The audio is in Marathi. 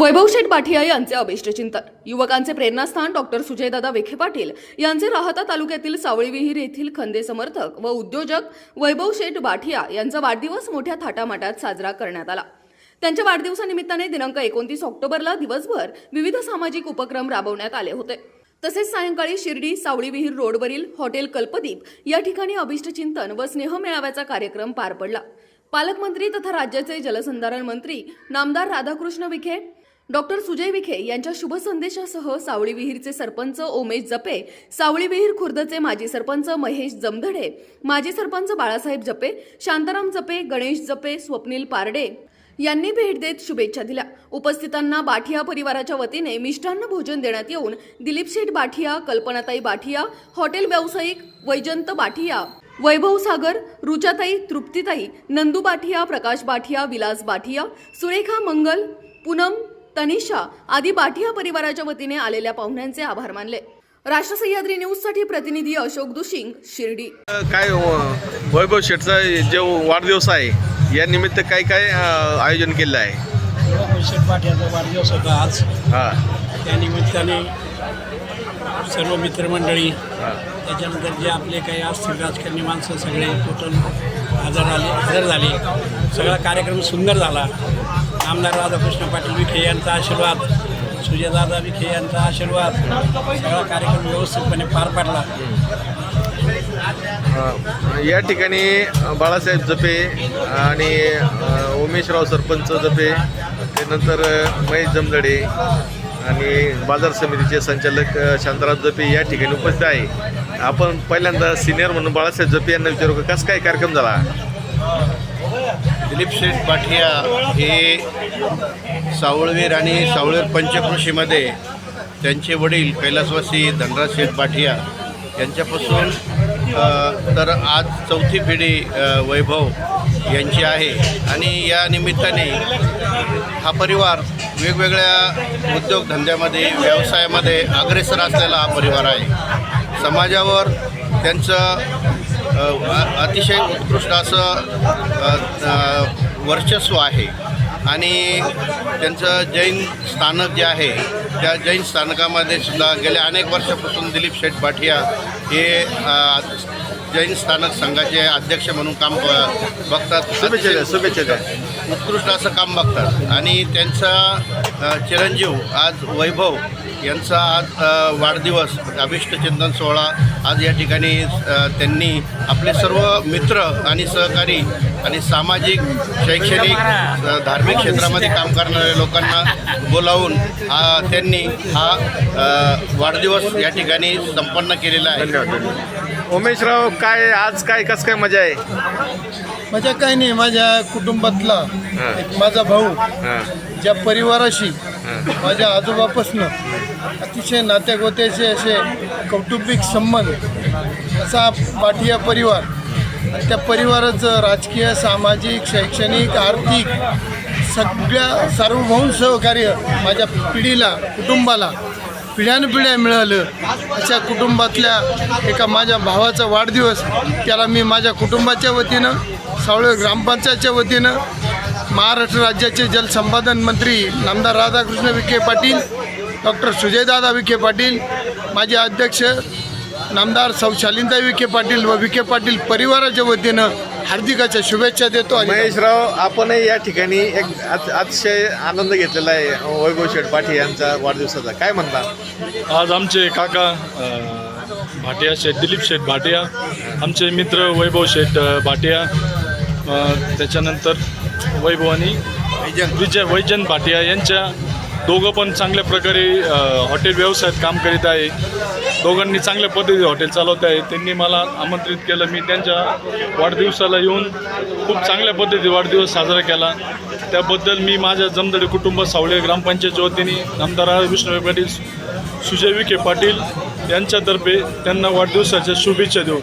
वैभव शेठ बाठिया यांचे अभिष्ट चिंतन युवकांचे प्रेरणास्थान डॉक्टर सुजयदादा विखे पाटील यांचे राहता तालुक्यातील सावळी विहीर येथील खंदे समर्थक व उद्योजक वैभव शेठ बाठिया यांचा वाढदिवस मोठ्या थाटामाटात साजरा करण्यात आला. त्यांच्या वाढदिवसानिमित्ताने दिनांक एकोणतीस ऑक्टोबरला दिवसभर विविध सामाजिक उपक्रम राबवण्यात आले होते. तसेच सायंकाळी शिर्डी सावळी विहीर रोडवरील हॉटेल कल्पदीप या ठिकाणी अभिष्ट चिंतन व स्नेह मेळाव्याचा कार्यक्रम पार पडला. पालकमंत्री तथा राज्याचे जलसंधारण मंत्री नामदार राधाकृष्ण विखे डॉक्टर सुजय विखे यांच्या शुभ संदेशासह सावळी विहीरचे सरपंच ओमेश जपे सावळी विहीर खुर्दचे माजी सरपंच महेश जमधडे माजी सरपंच बाळासाहेब जपे शांताराम जपे गणेश जपे स्वप्नील पारडे यांनी भेट देत शुभेच्छा दिल्या. उपस्थितांना बाठिया परिवाराच्या वतीने मिष्टान्न भोजन देण्यात येऊन दिलीप शेठ बाठिया कल्पनाताई बाठिया हॉटेल व्यावसायिक वैजंत बाठिया वैभव सागर रुचाताई तृप्तीताई नंदू बाठिया प्रकाश बाठिया विलास बाठिया सुरेखा मंगल पूनम तनिषा आदी बाठिया परिवाराच्या वतीने आलेल्या पाहुण्यांचे आभार मानले. राष्ट्र सह्याद्री न्यूजसाठी प्रतिनिधी अशोक दुशिंग शिर्डी. काय वैभव शेठचा जो वाढदिवस आहे या निमित्त काय काय आयोजन केलं आहे? वाढदिवस होता आज. हां. त्या निमित्ताने सर्व मित्रमंडळी त्याच्यानंतर जे आपले काही असतील राजकारणी माणसं सगळे टोटल हजर आले हजर झाले. सगळा कार्यक्रम सुंदर झाला. आमदार राधाकृष्ण पाटील विखे यांचा आशीर्वाद सुजयदादा विखे यांचा आशीर्वाद सगळा कार्यक्रम व्यवस्थितपणे पार पाडला. या ठिकाणी बाळासाहेब जपे आणि उमेशराव सरपंच जपे त्यानंतर महेश जमदडे आणि बाजार समितीचे संचालक अ, शांताराम जपे या ठिकाणी उपस्थित आहे. आपण पहिल्यांदा सिनियर म्हणून बाळासाहेब जपे यांना विचारू कसं काय कार्यक्रम झाला? दिलीप शेठ पाठिया हे सावळवीर आणि सावळवीर पंचकृषीमध्ये त्यांचे वडील कैलासवासी धनराज शेठ पाठिया यांच्यापासून तर आज चौथी पिढी वैभव यांची आहे. आणि या निमित्ताने हा परिवार वेगवेगळ्या उद्योगधंद्यामध्ये व्यवसायामध्ये अग्रेसर असलेला हा परिवार आहे. समाजावर त्यांचं अतिशय उत्कृष्ट असं वर्चस्व आहे. आणि त्यांचं जैन स्थानक जे आहे त्या जैन स्थानकामध्ये सुद्धा गेल्या अनेक वर्षापासून दिलीप शेठ पाठिया हे जैन स्थानक संघाचे अध्यक्ष म्हणून काम बघतात. शुभेच्छा शुभेच्छा द्या. उत्कृष्ट असं काम बघतात. आणि त्यांचा चिरंजीव आज वैभव यांचा आज वाढदिवस अभिष्ट चिंतन सोहळा आज या ठिकाणी त्यांनी आपले सर्व मित्र आणि सहकारी आणि सामाजिक शैक्षणिक धार्मिक क्षेत्रामध्ये काम करणाऱ्या लोकांना बोलावून हा त्यांनी हा वाढदिवस या ठिकाणी संपन्न केलेला आहे. उमेशराव काय आज काय कसं काय मजा आहे? माझ्या काही नाही माझ्या कुटुंबातला. एक माझा भाऊ ज्या परिवाराशी माझ्या आजोबापासनं अतिशय नात्यागोत्याचे असे कौटुंबिक संबंध असा पाठिया परिवार त्या परिवाराचं राजकीय सामाजिक शैक्षणिक आर्थिक सगळ्या सार्वभौम सहकार्य माझ्या पिढीला कुटुंबाला पिढ्यानपिढ्या मिळालं. अशा कुटुंबातल्या एका माझ्या भावाचा वाढदिवस त्याला मी माझ्या कुटुंबाच्या वतीनं सावळे ग्रामपंचायतच्या वतीनं महाराष्ट्र राज्याचे जलसंपादन मंत्री नामदार राधाकृष्ण विखे पाटील डॉक्टर सुजयदादा विखे पाटील माजी अध्यक्ष नामदार सौ शालिंताई विखे पाटील व विखे पाटील परिवाराच्या वतीनं हार्दिकाच्या शुभेच्छा देतो महेशराव आपणही या ठिकाणी एक अत- अतिशय आनंद घेतलेला आहे. वैभव शेठ पाठी यांचा वाढदिवसाचा. काय म्हणता? आज आमचे काका भाटिया शेठ दिलीप शेठ भाटिया आमचे मित्र वैभव शेठ भाटिया त्याच्यानंतर वैभव आणि विजय वैजन भाटिया यांच्या दोघं पण चांगल्या प्रकारे हॉटेल व्यवसायात काम करीत आहे. दोघांनी चांगल्या पद्धतीने हॉटेल चालवत आहे. त्यांनी मला आमंत्रित केलं. मी त्यांच्या वाढदिवसाला येऊन खूप चांगल्या पद्धतीने वाढदिवस साजरा केला. त्याबद्दल मी माझ्या जमदडे कुटुंब सावळे ग्रामपंचायतच्या वतीने आमदार विष्णू पाटील सुजय विखे पाटील यांच्यातर्फे त्यांना वाढदिवसाच्या शुभेच्छा देऊ.